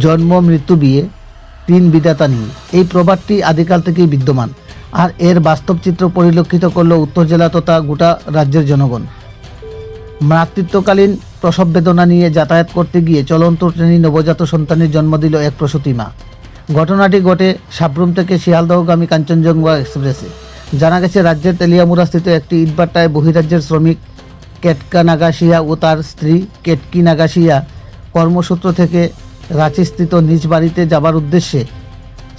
জন্ম, মৃত্যু, বিয়ে, তিন বিধাতা নিয়ে। এই প্রবাদটি আদিকাল থেকেই বিদ্যমান। আর এর বাস্তব চিত্র পরিলক্ষিত করল উত্তর জেলা তথা গোটা রাজ্যের জনগণ। মাতৃত্বকালীন প্রসব বেদনা নিয়ে যাতায়াত করতে গিয়ে চলন্ত ট্রেনে নবজাত সন্তানের জন্ম দিল এক প্রসূতি মা। ঘটনাটি ঘটে সাবরুম থেকে শিয়ালদহগামী কাঞ্চনজঙ্ঘা এক্সপ্রেসে। জানা গেছে, রাজ্যের তেলিয়ামুড়াস্থিত একটি ইটভাট্টায় বহিরাজ্যের শ্রমিক কেটকা নাগাশিয়া ও তার স্ত্রী কেটকি নাগাশিয়া কর্মসূত্র থেকে রাঁচিস্থিত নিজ বাড়িতে যাবার উদ্দেশ্যে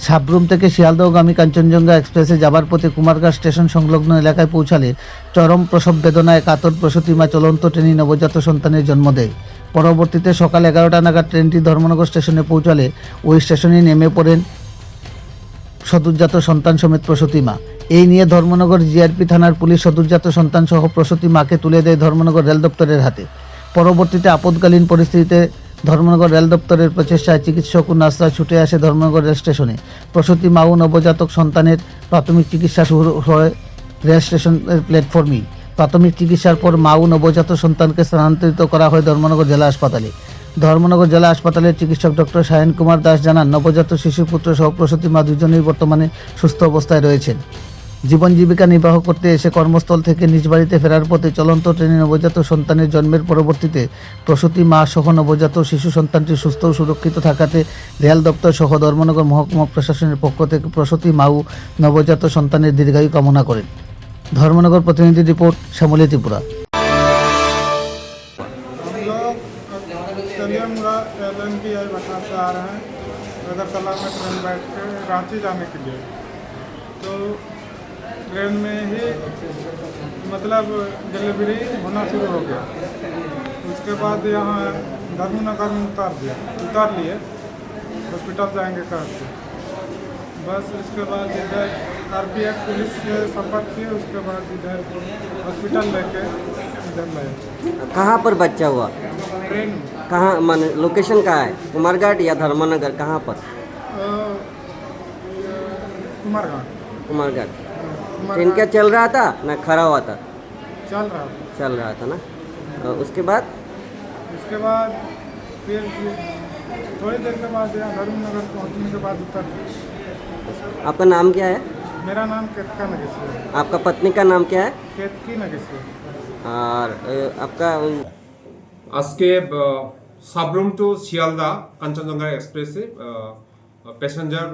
সাবরুম থেকে শিয়ালদহগামী কাঞ্চনজঙ্ঘা এক্সপ্রেসে যাবার পথে কুমারঘাট স্টেশন সংলগ্ন এলাকায় পৌঁছালে চরম প্রসব বেদনায় কাতর প্রসূতি মা চলন্ত ট্রেনে নবজাত সন্তানের জন্ম দেয়। পরবর্তীতে সকাল এগারোটা নাগাদ ট্রেনটি ধর্মনগর স্টেশনে পৌঁছালে ওই স্টেশনে নেমে পড়েন সদুরজাত সন্তান সমেত প্রসূতি মা এই নিয়ে ধর্মনগর জিআরপি থানার পুলিশ সদুরজাত সন্তান সহ প্রসূতি মাকে তুলে দেয় ধর্মনগর রেল দপ্তরের হাতে। পরবর্তীতে আপদকালীন পরিস্থিতিতে ধর্মনগর রেল দপ্তরের প্রচেষ্টায় চিকিৎসক ও নার্সরা ছুটে আসে ধর্মনগর রেল স্টেশনে। প্রসূতি মা ও নবজাতক সন্তানের প্রাথমিক চিকিৎসা শুরু হয় রেল স্টেশনের প্ল্যাটফর্মেই। প্রাথমিক চিকিৎসার পর মা ও নবজাত সন্তানকে স্থানান্তরিত করা হয় ধর্মনগর জেলা হাসপাতালে। ধর্মনগর জেলা হাসপাতালের চিকিৎসক ডক্টর সায়ন কুমার দাস জানান নবজাত শিশু পুত্র সহ প্রসূতি মা দুজনেই বর্তমানে সুস্থ অবস্থায় রয়েছেন। জীবন জীবিকা নির্বাহ করতে এসে কর্মস্থল থেকে নিজ বাড়িতে ফেরার পথে চলন্ত ট্রেনে নবজাত সন্তানের জন্মের পরবর্তীতে প্রসূতি মা সহ নবজাত শিশু সন্তানটি সুস্থ ও সুরক্ষিত থাকাতে রেল দপ্তর সহ ধর্মনগর মহকুমা প্রশাসনের পক্ষ থেকে প্রসূতি মা ও নবজাত সন্তানের দীর্ঘায়ু কামনা করেন ধর্মনগর প্রতিনিধি রিপোর্ট শ্যামলী ত্রিপুরা हम लोग Kaliamura L N B I भटना से आ रहे हैं अगरतला में ट्रेन बैठ के रांची जाने के लिए तो ट्रेन में ही मतलब डिलीवरी होना शुरू हो गया। उसके बाद यहाँ धर्मनगर में उतार दिया। उतार लिए। हॉस्पिटल जाएँगे कह बस उसके बाद इधर आर पी एफ़ पुलिस से संपर्क किए उसके बाद इधर हॉस्पिटल लेके इधर लाए कहाँ पर बच्चा हुआ? ट्रेन। कहाँ मान लोकेशन कहाँ है? कुमारघाट या धर्मनगर? कहाँ पर? कुमारघाट। कुमारघाट। ट्रेन कुमारघाट क्या चल रहा था ना खड़ा हुआ था चल रहा था चल रहा था ना अ, उसके बाद उसके बाद फिर थोड़ी देर के बाद यहाँ धर्मनगर पहुँचने के बाद उतर गए। आपका नाम क्या है मेरा नाम केतका नगेश्वर है आपका पत्नी का नाम क्या है केतकी नगेश्वर और अ, आपका अ, আজকে সাবরুম টু শিয়ালদা কাঞ্চনজঙ্ঘা এক্সপ্রেসে প্যাসেঞ্জার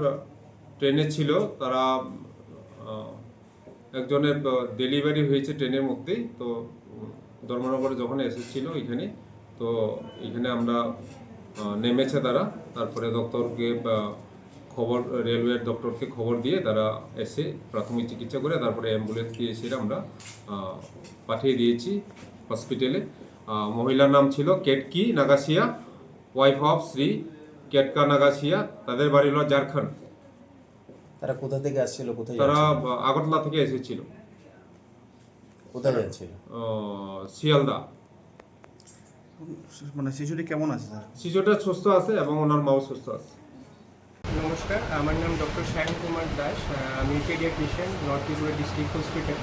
ট্রেনে ছিল তারা আহ, একজনের ডেলিভারি হয়েছে ট্রেনের মধ্যেই, তো ধর্মনগরে যখন এসেছিল এখানে, তো এখানে আমরা নেমেছে তারা, তারপরে ডক্টরকে খবর রেলওয়ের ডক্টরকে খবর দিয়ে তারা এসে প্রাথমিক চিকিৎসা করে, তারপরে অ্যাম্বুলেন্স দিয়ে এসে আমরা পাঠিয়ে দিয়েছি হসপিটালে মহিলার নাম ছিল কেটকি নাগাসিয়া ওয়াইফ অফ শ্রী কেটকা নাগাসিয়া তাদের বাড়ি হলো ঝাড়খণ্ড। তারা কোথা থেকে আসছিল কোথায় তারা? আগরতলা থেকে এসেছিল। কোথায় যাচ্ছিল? শিয়ালদা। মানে শিশুটি কেমন আছে স্যার? শিশুটা সুস্থ আছে এবং ওনার মাও সুস্থ আছে। নমস্কার আমার নাম ডক্টর শ্যাম কুমার দাস আমি paediatrician north Tripura district hospital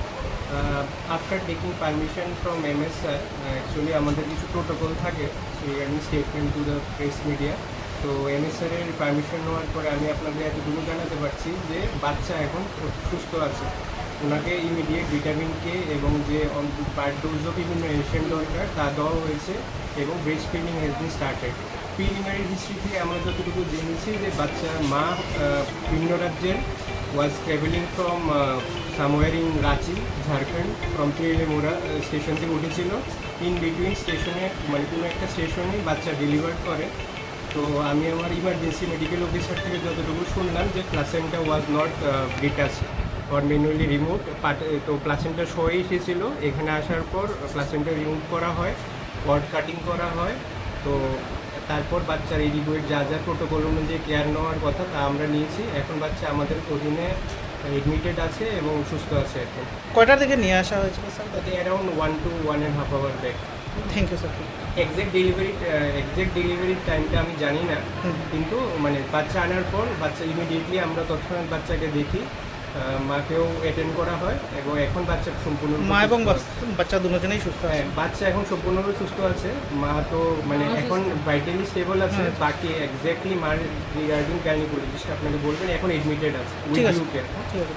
after taking permission from M S sir actually আমাদের কিছু প্রোটোকল থাকে regarding statement to the press media তো এম এস স্যারের পারমিশন নেওয়ার পরে আমি আপনাদের এতটুকু জানাতে পারছি যে বাচ্চা এখন সুস্থ আছে। ওনাকে ইমিডিয়েট ভিটামিন কে এবং যে পার ডোজ অফ ইমিউনাইজেশন দরকার, তা দেওয়া হয়েছে এবং breast feeding has been started preliminary history থেকে আমরা যতটুকু জেনেছি যে বাচ্চার মা বিভিন্ন রাজ্যের was travelling from somewhere in Ranchi Jharkhand from Teliamura station থেকে উঠেছিল। ইন বিটুইন স্টেশনে মানে কোনো একটা স্টেশনে বাচ্চা ডেলিভার করে। তো আমি আমার ইমার্জেন্সি মেডিকেল অফিসার থেকে যতটুকু শুনলাম যে placenta was not detached or manually remove তো প্লাসেন্টা শোয়ে এসেছিল। এখানে আসার পর প্লাসেন্টা রিমুভ করা হয় ওয়ার্ড কাটিং করা হয়। তো তারপর বাচ্চার এই এডিকুয়েট যা যা প্রোটোকল অনুযায়ী কেয়ার নেওয়ার কথা তা আমরা নিয়েছি। এখন বাচ্চা আমাদের অধীনে এডমিটেড আছে এবং সুস্থ আছে এখন। কয়টার দিকে নিয়ে আসা হয়েছিল স্যার? তাতে around one to one and half hour back thank you sir exact delivery exact ডেলিভারির টাইমটা আমি জানি না। কিন্তু মানে বাচ্চা আনার পর বাচ্চা ইমিডিয়েটলি আমরা তৎক্ষণাৎ বাচ্চাকে দেখি মাকেও অ্যাটেন্ড করা হয় এবং এখন বাচ্চা সম্পূর্ণ মা এবং বাচ্চা- দুজনেই সুস্থ আছে। হ্যাঁ, বাচ্চা এখন সম্পূর্ণরূপে সুস্থ আছে। মা তো মানে এখন ভাইটালি স্টেবল আছে। বাকি এক্স্যাক্টলি মার রিগার্ডিং গাইনিকোলজিস্ট আপনাকে বলবেন এখন এডমিটেড আছে ঠিক আছে। ঠিক আছে।